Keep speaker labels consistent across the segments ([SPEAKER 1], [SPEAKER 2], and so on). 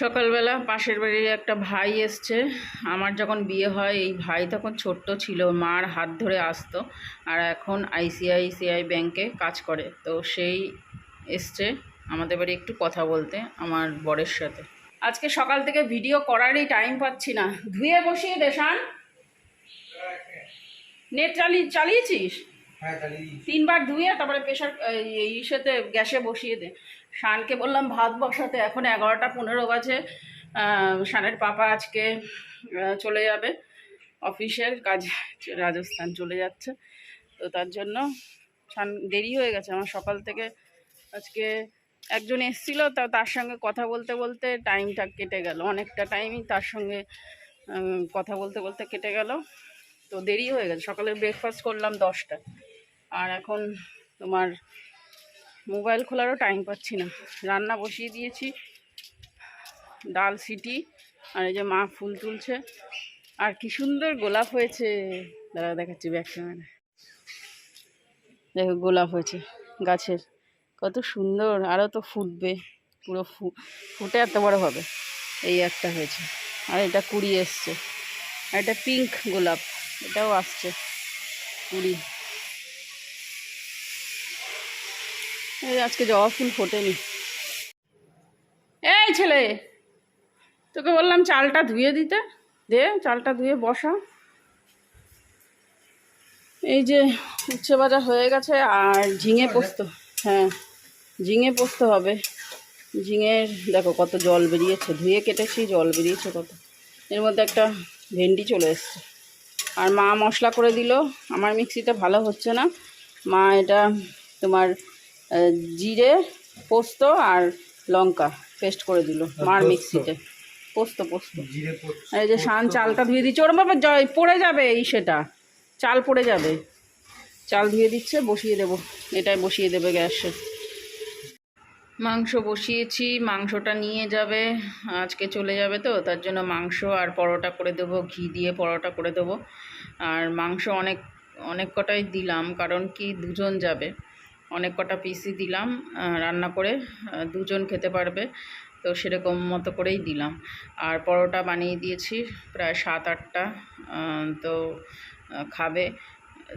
[SPEAKER 1] সকালবেলা পাশের বাড়ির একটা ভাই এসছে। আমার যখন বিয়ে হয় এই ভাই তখন ছোট্ট ছিল মার হাত ধরে আসতো আর এখন আইসিআইসিআই ব্যাংকে কাজ করে। তো সেই এসছে আমাদের বাড়ি একটু কথা বলতে আমার বরের সাথে। আজকে সকাল থেকে ভিডিও করারই টাইম পাচ্ছি না। ধুয়ে বসিয়ে দে শান। নেট চালিয়ে চালিয়েছিস?
[SPEAKER 2] হ্যাঁ।
[SPEAKER 1] তিনবার ধুয়ে তারপরে প্রেশার ইসেতে গ্যাসে বসিয়ে দে। শানকে বললাম, ভাত বসাতে, এখন এগারোটা পনেরো বাজে। শানের পাপা আজকে চলে যাবে। অফিসের কাজ, রাজস্থান চলে যাচ্ছে। তো তার জন্য শান দেরি হয়ে গেছে। আমার সকাল থেকে আজকে একজন এসেছিল, তা তার সঙ্গে কথা বলতে বলতে টাইমটা কেটে গেল। অনেকটা টাইমই তার সঙ্গে কথা বলতে বলতে কেটে গেল। তো দেরি হয়ে গেছে। সকালে ব্রেকফাস্ট করলাম দশটা আর এখন তোমার মোবাইল খোলারও টাইম পাচ্ছি না। রান্না বসিয়ে দিয়েছি, ডাল সিটি, আর এই যে মা ফুল তুলছে। আর কি সুন্দর গোলাপ হয়েছে। দাদা দেখাচ্ছি ব্যাক ক্যামেরা দেখো, গোলাপ হয়েছে গাছের। কত সুন্দর আরও তো ফুটবে। পুরো ফু, ফুটে এত বড় হবে। এই একটা হয়েছে। আর এটা কুড়ি এসছে। আর এটা পিঙ্ক গোলাপ। এটাও আসছে। কুড়ি। এই আজকে জবা ফুল ফোটেনি। এই ছেলে, তোকে বললাম চালটা ধুয়ে দিতে। দে, চালটা ধুয়ে বসা। এই যে উচ্ছে ভাজা হয়ে গেছে আর ঝিঙে পোস্ত। হ্যাঁ ঝিঙে পোস্ত হবে। ঝিঙের, দেখো কত জল বেরিয়েছে, ধুয়ে কেটেছি, জল বেরিয়েছে কত। এর মধ্যে একটা ভেন্ডি চলে এসছে। আর মা মশলা করে দিল। আমার মিক্সিটা ভালো হচ্ছে না। মা এটা তোমার জিরে পোস্ত আর লঙ্কা পেস্ট করে দিল মার মিক্সিতে। পোস্ত পোস্ত। এই যে শান চালটা ধুয়ে দিচ্ছে ওর বাবা জয় পড়ে যাবে এই সেটা। চাল পড়ে যাবে। চাল ধুয়ে দিচ্ছে বসিয়ে দেবো। এটাই বসিয়ে দেবে গ্যাসে। মাংস বসিয়েছি মাংসটা নিয়ে যাবে। আজকে চলে যাবে তো তার জন্য মাংস আর পরোটা করে দেবো ঘি দিয়ে পরোটা করে দেবো। আর মাংস অনেক অনেক কটাই দিলাম কারণ কি দুজন যাবে। অনেক কটা পিসই দিলাম রান্না করে দুজন খেতে পারবে, তো সেরকম মতো করেই দিলাম। আর পরোটা বানিয়ে দিয়েছি প্রায় সাত আটটা তো খাবে।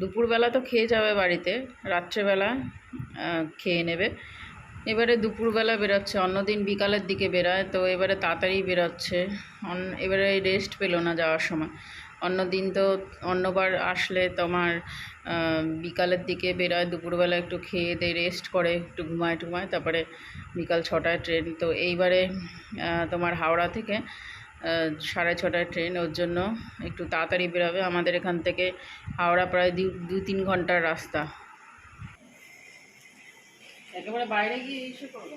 [SPEAKER 1] দুপুরবেলা তো খেয়ে যাবে বাড়িতে, রাত্রেবেলা খেয়ে নেবে। এবারে দুপুরবেলা বেরোচ্ছে, অন্যদিন বিকালের দিকে বেরোয়, তো এবারে তাড়াতাড়ি বেরোচ্ছে। অন, এবারে রেস্ট পেল না যাওয়ার সময়। অন্য দিন তো অন্যবার আসলে তোমার বিকালের দিকে বেরোয়, দুপুরবেলা একটু খেয়ে দিয়ে রেস্ট করে, একটু ঘুমায় টুমায়, তারপরে বিকাল ছটায় ট্রেন তো এইবারে তোমার হাওড়া থেকে সাড়ে ছটায় ট্রেন ওর জন্য একটু তাড়াতাড়ি বেরোবে। আমাদের এখান থেকে হাওড়া প্রায় দু দু তিন ঘণ্টার রাস্তা। একেবারে বাইরে গিয়ে করব?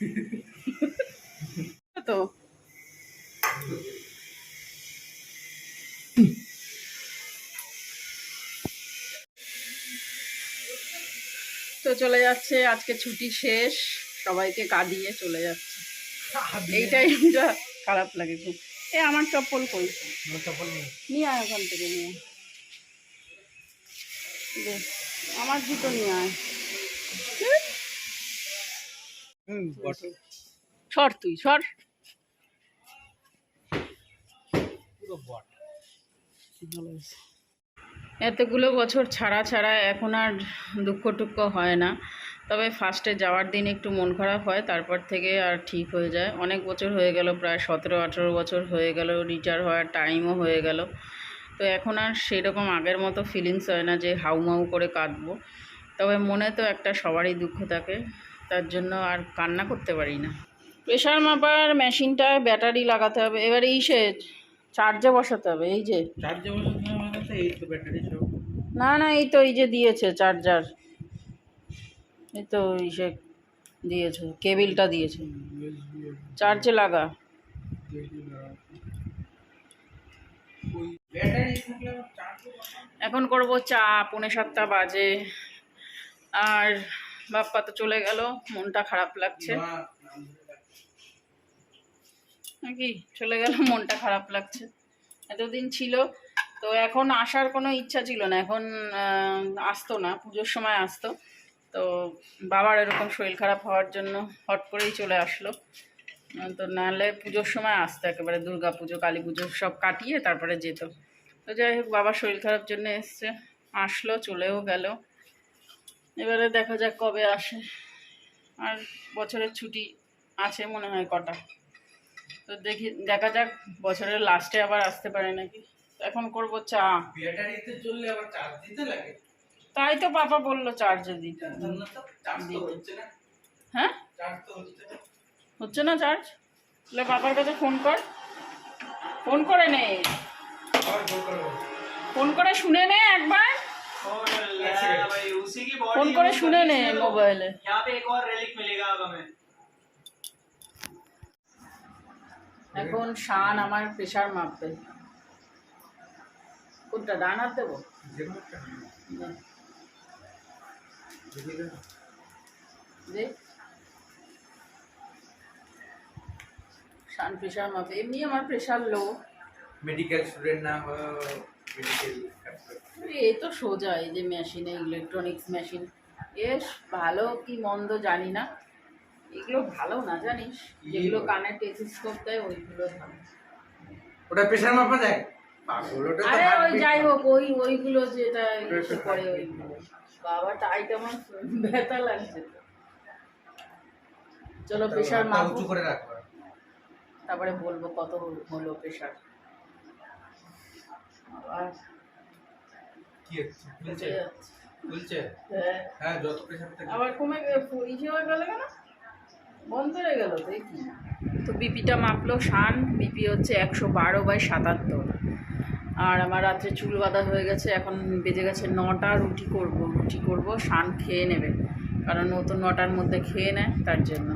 [SPEAKER 1] তো। তো চলে যাচ্ছে আজকে ছুটি শেষ সবাইকে কাঁদিয়ে চলে যাচ্ছে। এইটাই একটা খারাপ লাগে খুব। এ আমার চপ্পল কই?
[SPEAKER 2] চপ্পল
[SPEAKER 1] নিয়ে আয় ওখান থেকে নিয়ে। আমার জুতো নিয়ে আয়। হুম,
[SPEAKER 2] হুম, বটে।
[SPEAKER 1] সর তুই সর। এতগুলো বছর ছাড়া ছাড়া এখন আর দুঃখ টুক্ষ হয় না। তবে ফার্স্টে যাওয়ার দিন একটু মন খারাপ হয়, তারপর থেকে আর ঠিক হয়ে যায়। অনেক বছর হয়ে গেল, প্রায় সতেরো, আঠেরো বছর হয়ে গেল রিটায়ার হওয়ার টাইমও হয়ে গেল। তো এখন আর সেরকম আগের মতো ফিলিংস হয় না যে হাউমাউ করে কাঁদবো। তবে মনে তো একটা সবারই দুঃখ থাকে, তার জন্য আর কান্না করতে পারি না। প্রেশার মাপার মেশিনটায় ব্যাটারি লাগাতে হবে। এবারে ইসে চার্জে বসাতে হবে এই যে।
[SPEAKER 2] চার্জে বসাতে কাছে এই তো ব্যাটারি সব।
[SPEAKER 1] না না এই তো এই যে দিয়েছে চার্জার। এই তো ইসে দিয়েছে কেবিলটা দিয়েছে। চার্জে লাগা। এখন করব চা পৌনে সাতটা বাজে। আর বাপ্পা তো চলে গেল মনটা খারাপ লাগছে। নাকি? চলে গেল, মনটা খারাপ লাগছে। এতদিন ছিল, তো এখন আসার কোনো ইচ্ছা ছিল না। এখন আসতো না, পুজোর সময় আসতো। তো বাবার এরকম শরীর খারাপ হওয়ার জন্য হট করেই চলে আসলো। তো নাহলে পুজোর সময় আসতো একেবারে, দুর্গা পুজো, কালী পুজো সব কাটিয়ে তারপরে যেত। তো যাই হোক বাবার শরীর খারাপ জন্য এসছে, আসলো, চলেও গেল। এবারে দেখা যাক কবে আসে। আর বছরের ছুটি আছে মনে হয় কটা। তো দেখি দেখা যাক বছরের লাস্টে আবার আসতে পারে নাকি তো এখন করব চা
[SPEAKER 2] ব্যাটারিতে চললে আবার চার্জ দিতে লাগে
[SPEAKER 1] তাই তো পাপা বললো চার্জে দিতে
[SPEAKER 2] চার্জ তো হচ্ছে না
[SPEAKER 1] হ্যাঁ
[SPEAKER 2] চার্জ তো হচ্ছে না
[SPEAKER 1] হচ্ছে না চার্জ তাহলে পাপার কাছে ফোন কর ফোন করে নে
[SPEAKER 2] আবার জোর করে বল।
[SPEAKER 1] ফোন করে শুনে নে একবার
[SPEAKER 3] भाई उसी की बॉडी
[SPEAKER 1] ফোন করে শুনে নে মোবাইলে
[SPEAKER 3] यहाँ पे एक और रेलिक मिलेगा अब हमें
[SPEAKER 1] এখন শান আমার প্রেশার মাপবে কোনটা ডান হাত দেবো? শান প্রেশার মাপে। এমনি আমার প্রেশার লো
[SPEAKER 2] মেডিকেল স্টুডেন্ট না
[SPEAKER 1] এই তো সোজা এই যে মেশিনে ইলেকট্রনিক্স মেশিন এস ভালো কি মন্দ জানি না। এগুলো ভালো না জানিস? যেগুলো কানে টেলিস্কোপ দেয় ওইগুলো ভালো।
[SPEAKER 2] ওটা প্রেশার মাপা যায়?
[SPEAKER 1] আরে ওই যাই হোক ওই ওইগুলো যেটা ওইগুলো বাবা ব্যথা লাগছে চলো প্রেশার মাপো।
[SPEAKER 2] উঁচু করে রাখবা
[SPEAKER 1] তারপরে বলব কত হলো প্রেশার। আর
[SPEAKER 2] কি হচ্ছে?
[SPEAKER 1] হ্যাঁ।
[SPEAKER 2] হ্যাঁ যত প্রেশার থাকে
[SPEAKER 1] আবার কমে ইসে হয়ে গেল কেন? বন্ধ হয়ে তো তো বিপিটা মাপলো শান, বিপি হচ্ছে একশো বারো বাই সাতাত্তর। আর আমার রাত্রে চুল বাঁধা হয়ে গেছে, এখন বেজে গেছে নটা, রুটি করব রুটি করব, শান খেয়ে নেবে। কারণ ও তো নটার মধ্যে খেয়ে নেয়, তার জন্য।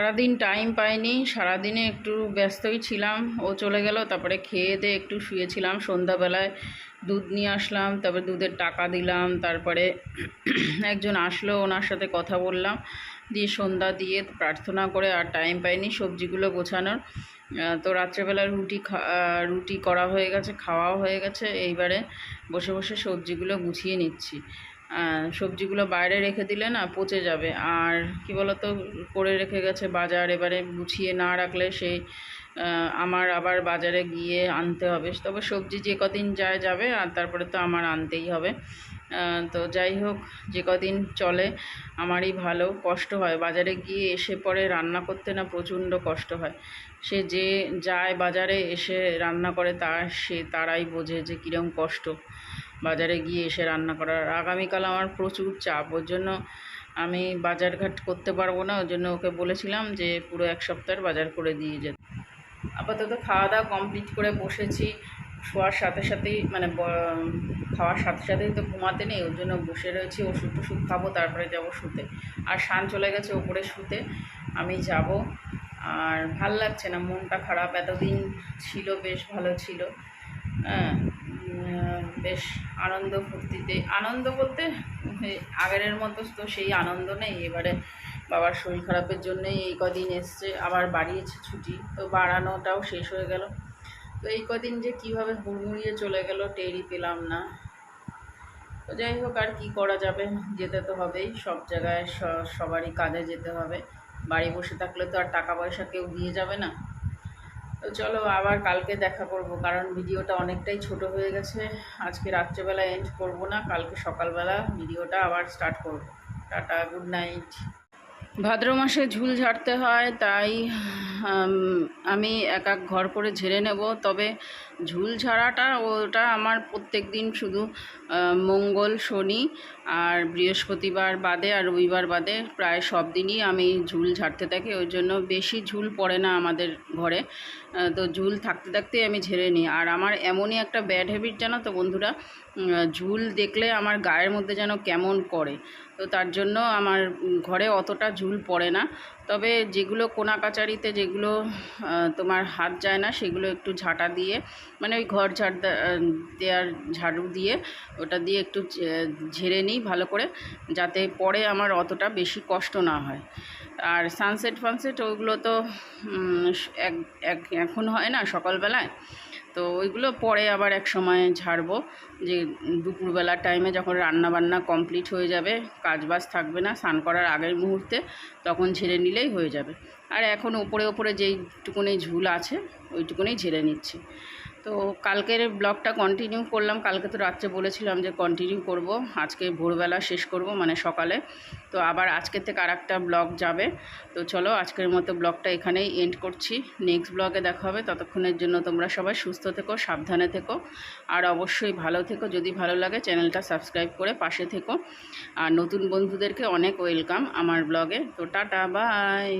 [SPEAKER 1] সারাদিন টাইম পাইনি, সারাদিনে একটু ব্যস্তই ছিলাম। ও চলে গেল, তারপরে খেয়ে দিয়ে একটু শুয়েছিলাম সন্ধ্যাবেলায়। দুধ নিয়ে আসলাম, তারপরে দুধের টাকা দিলাম, তারপরে একজন আসলো, ওনার সাথে কথা বললাম। দিয়ে সন্ধ্যা দিয়ে প্রার্থনা করে আর টাইম পাইনি সবজিগুলো গোছানোর। তো রাত্রেবেলা রুটি রুটি করা হয়ে গেছে, খাওয়াও হয়ে গেছে। এইবারে বসে বসে সবজিগুলো গুছিয়ে নিচ্ছি। সবজিগুলো বাইরে রেখে দিলে না পচে যাবে। আর কি বলতো, করে রেখে গেছে বাজার, এবারে গুছিয়ে না রাখলে সেই আমার আবার বাজারে গিয়ে আনতে হবে। তবে সবজি যে কদিন যায় যাবে, আর তারপরে তো আমার আনতেই হবে। তো যাই হোক, যে কদিন চলে আমারই ভালো কষ্ট হয়। বাজারে গিয়ে এসে পরে রান্না করতে না প্রচণ্ড কষ্ট হয়। সে যে যায় বাজারে এসে রান্না করে তার সে তারাই বোঝে যে কীরকম কষ্ট। বাজারে গিয়ে এসে রান্না করার। আগামীকাল আমার প্রচুর চাপ, ওর জন্য আমি বাজারঘাট করতে পারব না, ওর জন্য ওকে বলেছিলাম যে পুরো এক সপ্তাহের বাজার করে দিয়ে যেত। আপাতত খাওয়া দাওয়া কমপ্লিট করে বসেছি, শোয়ার সাথে সাথেই মানে খাওয়ার সাথে সাথেই তো ঘুমাতে নেই, ওর জন্য বসে রয়েছি, ওষুধ টষুধ খাব, তারপরে যাব শুতে। আর শান চলে গেছে ওপরে শুতে, আমি যাব। আর ভালো লাগছে না, মনটা খারাপ, এতদিন ছিল, বেশ ভালো ছিল। হ্যাঁ। বেশ আনন্দ ফুর্তিতে, আনন্দ বলতে আগের মতো তো সেই আনন্দ নেই। এবারে বাবার শরীর খারাপের জন্যই এই কদিন এসছে, আবার বাড়িয়েছে ছুটি, তো বাড়ানোটাও শেষ হয়ে গেল। তো এই কদিন যে কীভাবে হুড়মুড়িয়ে চলে গেল, টেরই পেলাম না। তো যাই হোক, আর কী করা যাবে? যেতে তো হবেই, সব জায়গায় সবারই কাজে যেতে হবে। বাড়ি বসে থাকলে তো আর টাকা পয়সা কেউ দিয়ে যাবে না। তো চলো আবার কালকে দেখা করব, কারণ ভিডিওটা অনেকটাই ছোট হয়ে গেছে। আজকে রাত্রেবেলা এন্ড করব না, কালকে সকালবেলা ভিডিওটা আবার স্টার্ট করব। টাটা গুড নাইট ভাদ্র মাসে ঝুল ঝাড়তে হয়, তাই, আমি এক এক ঘর করে ঝেড়ে নেব। তবে ঝুল ঝাড়াটা, ওটা আমার প্রত্যেক দিন শুধু মঙ্গল, শনি আর বৃহস্পতিবার বাদে আর রবিবার বাদে প্রায় সব দিনই আমি ঝুল ঝাড়তে থাকি। ওই জন্য বেশি ঝুল পড়ে না আমাদের ঘরে। তো ঝুল থাকতে থাকতেই আমি ঝেড়ে নিই। আর আমার এমনই একটা ব্যাড হ্যাবিট জানো তো বন্ধুরা ঝুল দেখলে আমার গায়ের মধ্যে যেন কেমন করে তো তার জন্য আমার ঘরে অতটা ঝুল পড়ে না। তবে যেগুলো কোনা কাচারিতে যেগুলো তোমার হাত যায় না, সেগুলো একটু ঝাঁটা দিয়ে মানে ওই ঘর ঝাড় দেওয়ার ঝাড়ু দিয়ে ওটা দিয়ে একটু ঝেড়ে নিই ভালো করে, যাতে পরে আমার অতটা বেশি কষ্ট না হয়। আর সানসেট ফানসেট ওইগুলো তো এক, এখন হয় না সকালবেলায়। তো ওইগুলো পরে আবার এক সময় ঝাড়বো যে দুপুরবেলার টাইমে যখন রান্না বান্না কমপ্লিট হয়ে যাবে, কাজবাজ থাকবে না, স্নান করার আগের মুহূর্তে, তখন ঝেড়ে নিলেই হয়ে যাবে। আর এখন ওপরে ওপরে যেইটুকুনি ঝুল আছে ওইটুকুনি ঝেড়ে নিচ্ছি। তো কালকের ব্লগটা কন্টিনিউ করলাম। কালকে তো রাত্রে বলেছিলাম যে কন্টিনিউ করব। আজকে ভোরবেলা শেষ করব মানে সকালে। তো আবার আজকের থেকে আর একটা ব্লগ যাবে। তো চলো আজকের মতো ব্লগটা এখানেই এন্ড করছি। নেক্সট ব্লগে দেখা হবে। ততক্ষণের জন্য তোমরা সবাই সুস্থ থেকো, সাবধানে থেকো। আর অবশ্যই ভালো থেকো। যদি ভালো লাগে, চ্যানেলটা সাবস্ক্রাইব করে পাশে থেকো। আর নতুন বন্ধুদেরকে অনেক ওয়েলকাম আমার ব্লগে তো টাটা বাই